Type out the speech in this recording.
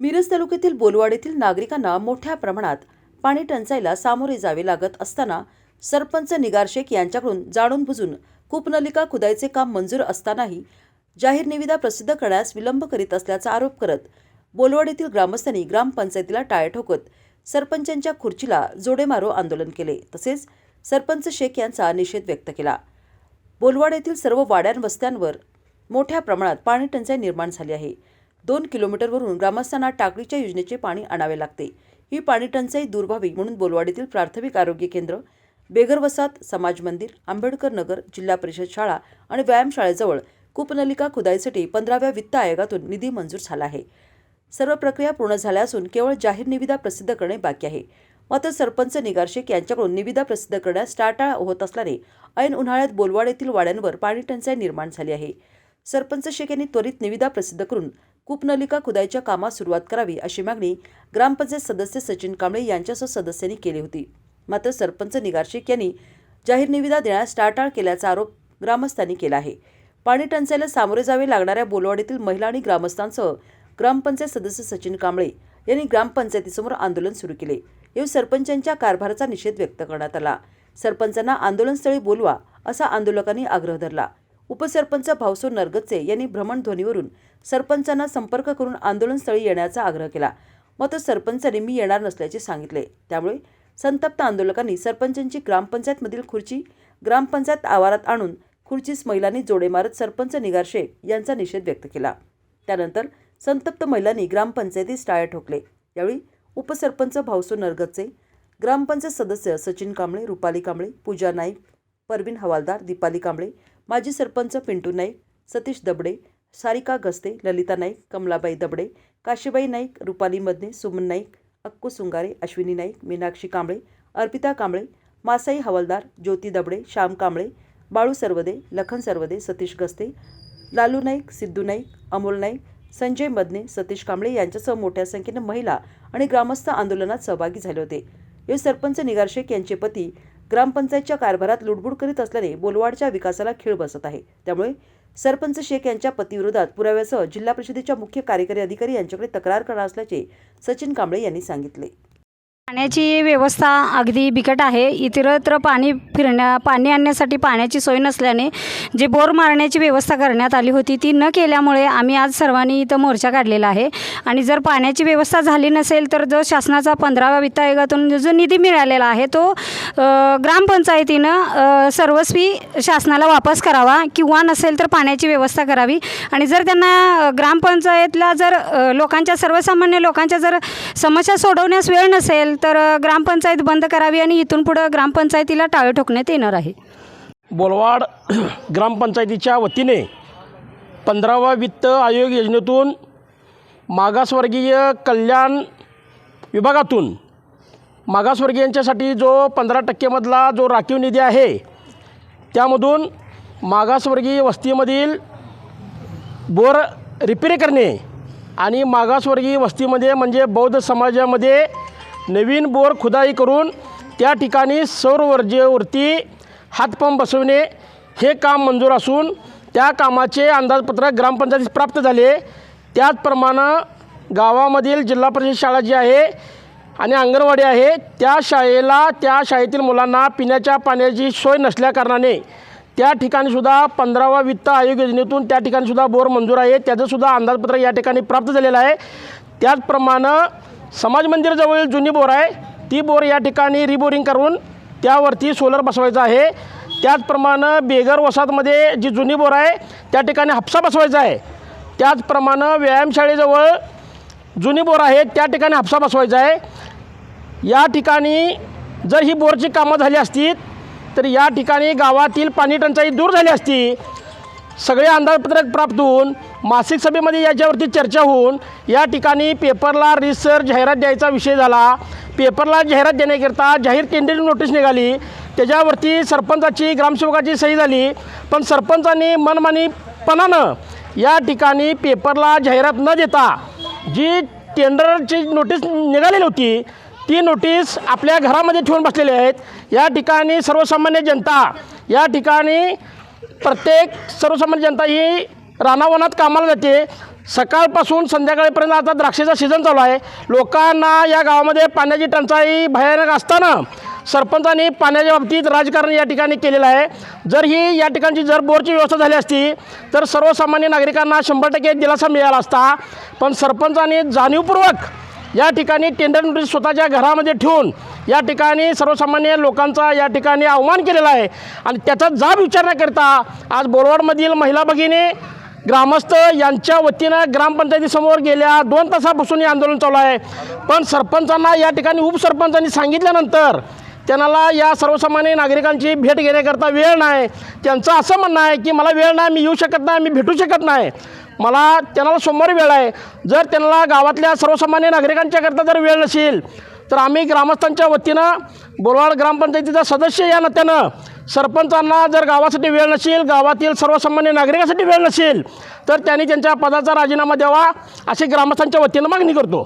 मिरज तालुक्यातील बोलवाड येथील नागरिकांना मोठ्या प्रमाणात पाणी टंचाईला सामोरे जावे लागत असताना सरपंच निगार शेख यांच्याकडून जाणून बुजून कूपनलिका खुदायचे काम मंजूर असतानाही जाहीर निविदा प्रसिद्ध करण्यास विलंब करीत असल्याचा आरोप करत बोलवाड येथील ग्रामस्थांनी ग्रामपंचायतीला टाळे ठोकत सरपंचांच्या खुर्चीला जोडेमारो आंदोलन केले. तसेच सरपंच शेख यांचा निषेध व्यक्त केला. बोलवाड येथील सर्व वाड्यां वस्त्यांवर मोठ्या प्रमाणात पाणी टंचाई निर्माण झाली आहे. दोन किलोमीटरवरून ग्रामस्थांना टाकळीच्या योजनेचे पाणी आणावे लागते. ही पाणी टंचाई दूर व्हावी म्हणून बोलवाडीतील प्राथमिक आरोग्य केंद्र बेगरवसात समाज मंदिर आंबेडकर नगर जिल्हा परिषद शाळा आणि व्यायामशाळेजवळ कूपनलिका खुदाईसाठी पंधराव्या वित्त आयोगातून निधी मंजूर झाला आहे. सर्व प्रक्रिया पूर्ण झाल्या असून केवळ जाहीर निविदा प्रसिद्ध करणे बाकी आहे. मात्र सरपंच निगार शेख यांच्याकडून निविदा प्रसिद्ध करण्यास टाळाटाळ होत असल्याने ऐन उन्हाळ्यात बोलवाड येथील वाड्यांवर पाणी टंचाई निर्माण झाली आहे. सरपंच शेख यांनी त्वरित निविदा प्रसिद्ध करून कूपनलिका खुदाईच्या कामास सुरुवात करावी अशी मागणी ग्रामपंचायत सदस्य सचिन कांबळे यांच्यासह सदस्यांनी केली होती. मात्र सरपंच निगार शेख यांनी जाहीर निविदा देण्यास टाळटाळ केल्याचा आरोप ग्रामस्थांनी केला आहे. पाणी टंचाईला सामोरे जावे लागणाऱ्या बोलवाडीतील महिला आणि ग्रामस्थांसह ग्रामपंचायत सदस्य सचिन कांबळे यांनी ग्रामपंचायतीसमोर आंदोलन सुरू केले. यावेळी सरपंचांच्या कारभाराचा निषेध व्यक्त करण्यात आला. सरपंचांना आंदोलनस्थळी बोलवा असा आंदोलकांनी आग्रह धरला. उपसरपंच भावसो नरगचे यांनी भ्रमणध्वनीवरून सरपंचांना संपर्क करून आंदोलनस्थळी येण्याचा आग्रह केला. मात्र सरपंचांनी मी येणार नसल्याचे सांगितले. त्यामुळे संतप्त आंदोलकांनी सरपंचांची ग्रामपंचायतमधील खुर्ची ग्रामपंचायत आवारात आणून खुर्चीस महिलांनी जोडे मारत सरपंच निगार शेख यांचा निषेध व्यक्त केला. त्यानंतर संतप्त महिलांनी ग्रामपंचायतीस टाळे ठोकले. यावेळी उपसरपंच भाऊसो नरगच्चे ग्रामपंचायत सदस्य सचिन कांबळे रुपाली कांबळे पूजा नाईक परवीन हवालदार दीपाली कांबळे माजी सरपंच पिंटू नाईक सतीश दबडे सारिका गस्ते ललिता नाईक कमलाबाई दबडे काशीबाई नाईक रुपाली मदने सुमन नाईक अक्कू सुंगारे अश्विनी नाईक मीनाक्षी कांबळे अर्पिता कांबळे मासाई हवालदार ज्योती दबडे श्याम कांबळे बाळू सरवदे लखन सरवदे सतीश गस्ते लालू नाईक सिद्धू नाईक अमोल नाईक संजय मदने सतीश कांबळे यांच्यासह मोठ्या संख्येनं महिला आणि ग्रामस्थ आंदोलनात सहभागी झाले होते. हे सरपंच निगार शेख यांचे पती ग्रामपंचायतच्या कारभारात लुडबुड करीत असल्याने बोलवाडच्या विकासाला खीळ बसत आहे. त्यामुळे सरपंच शेख यांच्या पतीविरोधात पुराव्यासह जिल्हा परिषदेच्या मुख्य कार्यकारी अधिकारी यांच्याकडे तक्रार करणार असल्याचे सचिन कांबळे यांनी सांगितले. पाण्याची व्यवस्था अगदी बिकट आहे. इतरत्र पाणी फिरण्या पाणी आणण्यासाठी पाण्याची सोय नसल्याने जे बोर मारण्याची व्यवस्था करण्यात आली होती ती न केल्यामुळे आम्ही आज सर्वांनी इथं मोर्चा काढलेला आहे. आणि जर पाण्याची व्यवस्था झाली नसेल तर जो शासनाचा पंधराव्या वित्त आयोगातून जो निधी मिळालेला आहे तो ग्रामपंचायतीनं सर्वस्वी शासनाला वापस करावा किंवा नसेल तर पाण्याची व्यवस्था करावी. आणि जर त्यांना ग्रामपंचायतला जर लोकांच्या सर्वसामान्य लोकांच्या जर समस्या सोडवण्यास वेळ नसेल तर ग्रामपंचायत बंद करावी आणि इथून पुढं ग्रामपंचायतीला टाळे ठोकण्यात येणार आहे. बोलवाड ग्रामपंचायतीच्या वतीने पंधरावा वित्त आयोग योजनेतून मागासवर्गीय कल्याण विभागातून मागासवर्गीयांच्यासाठी जो पंधरा टक्केमधला जो राखीव निधी आहे त्यामधून मागासवर्गीय वस्तीमधील बोर रिपेरी करणे आणि मागासवर्गीय वस्तीमध्ये म्हणजे बौद्ध समाजामध्ये नवीन बोर खुदाई करून त्या ठिकाणी सौर ऊर्जेवरती हातपंप बसवणे हे काम मंजूर असून त्या कामाचे अंदाजपत्रक ग्रामपंचायतीस प्राप्त झाले. त्याचप्रमाणे गावामधील जिल्हा परिषद शाळा जी आहे आणि अंगणवाडी आहे त्या शाळेला त्या शाळेतील मुलांना पिण्याच्या पाण्याची सोय नसल्याकारणाने त्या ठिकाणीसुद्धा पंधरावा वित्त आयोग योजनेतून त्या ठिकाणीसुद्धा बोर मंजूर आहे. त्याचंसुद्धा अंदाजपत्रक या ठिकाणी प्राप्त झालेलं आहे. त्याचप्रमाणे समाज मंदिरजवळील जुनी बोर आहे. ती बोर या ठिकाणी रिबोरिंग करून त्यावरती सोलर बसवायचा आहे. त्याचप्रमाणे बेगर वसाहतमध्ये जी जुनी बोर आहे त्या ठिकाणी हापसा बसवायचा आहे. त्याचप्रमाणे व्यायामशाळेजवळ जुनी बोर आहे त्या ठिकाणी हापसा बसवायचा आहे. या ठिकाणी जर ही बोरची कामं झाली असती तर या ठिकाणी गावातील पाणी टंचाई दूर झाली असती. सगळे अंदाजपत्रक प्राप्त होऊन मासिक सभेमध्ये याच्यावरती चर्चा होऊन या ठिकाणी पेपरला रिसर्च जाहिरात द्यायचा विषय झाला. पेपरला जाहिरात देण्याकरिता जाहीर टेंडरिंग नोटीस निघाली. त्याच्यावरती सरपंचाची ग्रामसेवकाची सही झाली. पण सरपंचांनी मनमानीपणानं या ठिकाणी पेपरला जाहिरात न देता जी टेंडरची नोटीस निघालेली होती ती नोटीस आपल्या घरामध्ये ठेवून बसलेले आहेत. या ठिकाणी सर्वसामान्य जनता या ठिकाणी प्रत्येक सर्वसामान्य जनता ही रानावनात कामाला जाते. सकाळपासून संध्याकाळपर्यंत आता द्राक्षाचा सीझन चालू आहे. लोकांना या गावामध्ये पाण्याची टंचाई भयानक असताना सरपंचांनी पाण्याच्या बाबतीत राजकारण या ठिकाणी केलेलं आहे. जर ही या ठिकाणची जर बोरची व्यवस्था झाली असती तर सर्वसामान्य नागरिकांना शंभर टक्के दिलासा मिळाला असता. पण सरपंचांनी जाणीवपूर्वक या ठिकाणी टेंडर नोटीस स्वतःच्या घरामध्ये ठेवून या ठिकाणी सर्वसामान्य लोकांचा या ठिकाणी अवमान केलेला आहे. आणि त्याचा जाब विचार न करता आज बोरवाडमधील महिला भगिनी ग्रामस्थ यांच्या वतीनं ग्रामपंचायतीसमोर गेल्या दोन तासापासून हे आंदोलन चालू आहे. पण सरपंचांना या ठिकाणी उपसरपंचांनी सांगितल्यानंतर त्यांना या सर्वसामान्य नागरिकांची भेट घेण्याकरता वेळ नाही. त्यांचं असं म्हणणं आहे की मला वेळ नाही मी येऊ शकत नाही मी भेटू शकत नाही. मला त्यांना सोमवारी वेळ आहे. जर त्यांना गावातल्या सर्वसामान्य नागरिकांच्याकरता जर वेळ नसेल तर आम्ही ग्रामस्थांच्या वतीनं बोलवाड ग्रामपंचायतीचा सदस्य या नात्यानं सरपंचांना जर गावासाठी वेळ नसेल गावातील सर्वसामान्य नागरिकांसाठी वेळ नसेल तर त्यांनी त्यांच्या पदाचा राजीनामा द्यावा अशी ग्रामस्थांच्या वतीनं मागणी करतो.